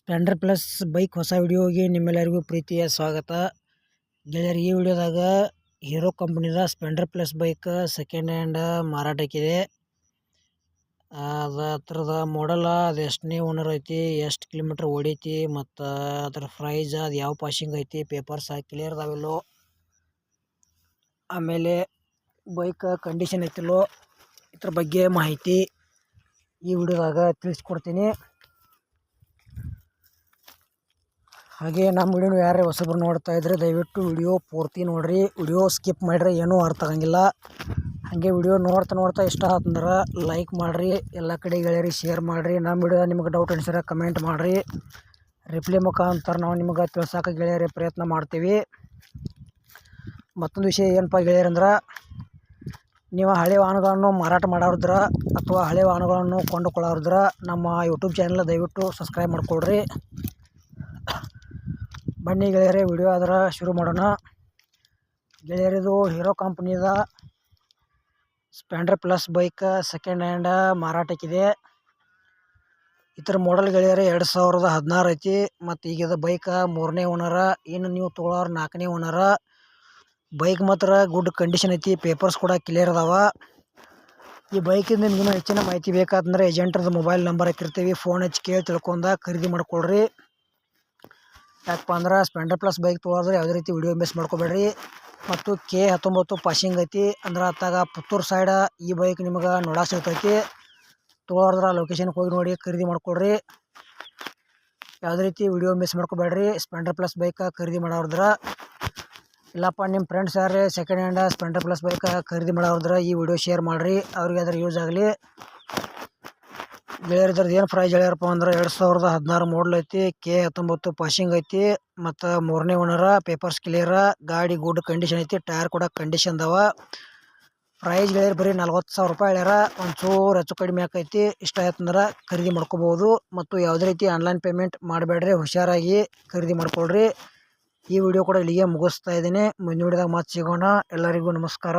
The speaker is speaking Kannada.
ಸ್ಪ್ಲೆಂಡರ್ ಪ್ಲಸ್ ಬೈಕ್ ಹೊಸ ವಿಡಿಯೋಗೆ ನಿಮ್ಮೆಲ್ಲರಿಗೂ ಪ್ರೀತಿಯ ಸ್ವಾಗತ. ಗೆಳೆಯರು, ಈ ವಿಡಿಯೋದಾಗ Hero ಕಂಪ್ನಿದ Splendor Plus bike second hand ಮಾರಾಟಕ್ಕಿದೆ ಅದು ಹತ್ರದ ಮಾಡಲ್ಲ ಅದು ಎಷ್ಟನೇ ಓನರ್ ಐತಿ, ಎಷ್ಟು ಕಿಲೋಮೀಟ್ರ್ ಓಡೈತಿ, ಮತ್ತು ಅದ್ರ ಪ್ರೈಸ್ ಅದು ಯಾವ ಪಾಶಿಂಗ್ ಐತಿ ಪೇಪರ್ಸ್ ಕ್ಲಿಯರ್ ಅದಾವಿಲ್ಲೋ ಆಮೇಲೆ ಬೈಕ್ ಕಂಡೀಷನ್ ಐತಿಲ್ಲೋ ಇದ್ರ ಬಗ್ಗೆ ಮಾಹಿತಿ ಈ ವಿಡಿಯೋದಾಗ ತಿಳಿಸ್ಕೊಡ್ತೀನಿ. ಹಾಗೆ ನಮ್ಮ ವಿಡಿಯೋನು ಯಾರೇ ಹೊಸಬ್ರು ನೋಡ್ತಾ ಇದ್ರೆ ದಯವಿಟ್ಟು ವಿಡಿಯೋ ಪೂರ್ತಿ ನೋಡಿರಿ. ವಿಡಿಯೋ ಸ್ಕಿಪ್ ಮಾಡಿರಿ ಏನೂ ಅರ್ಥ ಆಗಂಗಿಲ್ಲ. ಹಾಗೆ ವಿಡಿಯೋ ನೋಡ್ತಾ ನೋಡ್ತಾ ಇಷ್ಟ ಆತಂದ್ರೆ ಲೈಕ್ ಮಾಡಿರಿ. ಎಲ್ಲ ಕಡೆ ಗೆಳೆಯರಿ ಶೇರ್ ಮಾಡಿರಿ. ನಮ್ಮ ವಿಡಿಯೋ ನಿಮಗೆ ಡೌಟ್ ಅನಿಸಿದ್ರೆ ಕಮೆಂಟ್ ಮಾಡಿರಿ. ರಿಪ್ಲೈ ಮುಖಾಂತರ ನಾವು ನಿಮಗೆ ತಿಳ್ಸೋಕೆ ಗೆಳೆಯರಿ ಪ್ರಯತ್ನ ಮಾಡ್ತೀವಿ. ಮತ್ತೊಂದು ವಿಷಯ ಏನಪ್ಪ ಗೆಳೆಯರಂದ್ರೆ, ನೀವು ಹಳೆ ವಾಹನಗಳನ್ನು ಮಾರಾಟ ಮಾಡೋರಿದ್ರೆ ಅಥವಾ ಹಳೆ ವಾಹನಗಳನ್ನು ಕೊಂಡುಕೊಳ್ಳೋರಿದ್ರೆ ನಮ್ಮ ಯೂಟ್ಯೂಬ್ ಚಾನಲ್ ದಯವಿಟ್ಟು ಸಬ್ಸ್ಕ್ರೈಬ್ ಮಾಡಿಕೊಡ್ರಿ. ಬನ್ನಿ ಗೆಳೆಯರೇ, ವಿಡಿಯೋ ಆದ್ರೆ ಶುರು ಮಾಡೋಣ. ಗೆಳೆಯರಿದು Hero ಕಂಪ್ನಿದ Splendor Plus bike second hand ಮಾರಾಟಕ್ಕಿದೆ. ಇತರ ಮಾಡೆಲ್ ಗೆಳೆಯರೇ, ಎರಡು ಸಾವಿರದ ಹದಿನಾರು ಐತಿ. ಮತ್ತು ಈಗಿದ ಬೈಕ ಮೂರನೇ ಓನರ ಇನ್ನು ನೀವು ತೊಗೊಳೋರು ನಾಲ್ಕನೇ ಓನರ ಬೈಕ್ ಮಾತ್ರ ಗುಡ್ ಕಂಡೀಷನ್ ಐತಿ ಪೇಪರ್ಸ್ ಕೂಡ ಕ್ಲಿಯರ್ ಅದಾವ. ಈ ಬೈಕಿಂದ ನಿಮ್ಗೆ ಹೆಚ್ಚಿನ ಮಾಹಿತಿ ಬೇಕಾತಂದ್ರೆ ಏಜೆಂಟ್ರದ್ದು ಮೊಬೈಲ್ ನಂಬರ್ ಹಾಕಿರ್ತೀವಿ. ಫೋನ್ ಹಚ್ಚಿ ಕೇಳಿ ತಿಳ್ಕೊಂಡ ಖರೀದಿ ಮಾಡ್ಕೊಳ್ರಿ. ಯಾಕಪ್ಪ ಅಂದ್ರೆ ಸ್ಪ್ಲೆಂಡರ್ ಪ್ಲಸ್ ಬೈಕ್ ತೊಗೊಳೋದ್ರೆ ಯಾವುದೇ ರೀತಿ ವಿಡಿಯೋ ಮಿಸ್ ಮಾಡ್ಕೋಬೇಡ್ರಿ. ಮತ್ತು ಕೆ ಹತ್ತೊಂಬತ್ತು ಪಾಸಿಂಗ್ ಐತಿ. ಅಂದ್ರೆ ಅತ್ತಾಗ ಪುತ್ತೂರು ಸೈಡ ಈ ಬೈಕ್ ನಿಮ್ಗೆ ನೋಡಕ್ಕೆ ಸಿಗ್ತೈತಿ. ತೊಗೊಳೋದ್ರ ಲೊಕೇಶನ್ಗೆ ಹೋಗಿ ನೋಡಿ ಖರೀದಿ ಮಾಡ್ಕೊಡ್ರಿ. ಯಾವುದೇ ರೀತಿ ವಿಡಿಯೋ ಮಿಸ್ ಮಾಡ್ಕೋಬೇಡ್ರಿ. ಸ್ಪ್ಲೆಂಡರ್ ಪ್ಲಸ್ ಬೈಕ್ ಖರೀದಿ ಮಾಡೋದ್ರ ಇಲ್ಲಪ್ಪ ನಿಮ್ಮ ಫ್ರೆಂಡ್ಸ್ ಯಾರೇ second hand Splendor Plus bike ಖರೀದಿ ಮಾಡೋದ್ರ ಈ ವಿಡಿಯೋ ಶೇರ್ ಮಾಡಿರಿ. ಅವ್ರಿಗೆ ಅದ್ರ ಯೂಸ್ ಆಗಲಿ. ಗೆಳೆಯರ್ ಏನು ಪ್ರೈಸ್ ಹೇಳ್ಯಾರಪ್ಪ ಅಂದ್ರೆ ಎರಡು ಸಾವಿರದ ಹದಿನಾರು ಮಾಡಲ್ ಐತಿ ಕೆ ಹತ್ತೊಂಬತ್ತು ಪಾಸಿಂಗ್ ಐತಿ, ಮತ್ತು ಮೂರನೇ ಓನರ ಪೇಪರ್ಸ್ ಕ್ಲಿಯರ ಗಾಡಿ ಗುಡ್ ಕಂಡೀಷನ್ ಐತಿ ಟೈರ್ ಕೂಡ ಕಂಡೀಷನ್ ಅದಾವ. ಪ್ರೈಸ್ ಹೇಳ್ಯಾರ ಬರೀ ನಲ್ವತ್ತು ಸಾವಿರ ರೂಪಾಯಿ ಹೇಳ್ಯಾರ, ಒಂಚೂರು ಹೆಚ್ಚು ಕಡಿಮೆ ಆಕೈತಿ, ಇಷ್ಟ ಆಯ್ತಂದ್ರೆ ಖರೀದಿ ಮಾಡ್ಕೋಬೋದು. ಮತ್ತು ಯಾವುದೇ ರೀತಿ ಆನ್ಲೈನ್ ಪೇಮೆಂಟ್ ಮಾಡಬೇಡ್ರಿ, ಹುಷಾರಾಗಿ ಖರೀದಿ ಮಾಡ್ಕೊಳ್ರಿ. ಈ ವಿಡಿಯೋ ಕೂಡ ಇಲ್ಲಿಗೆ ಮುಗಿಸ್ತಾ ಇದ್ದೀನಿ. ಮುಂದಿನ ವಿಡಿಯೋದಾಗ ಮತ್ತೆ ಸಿಗೋಣ. ಎಲ್ಲರಿಗೂ ನಮಸ್ಕಾರ.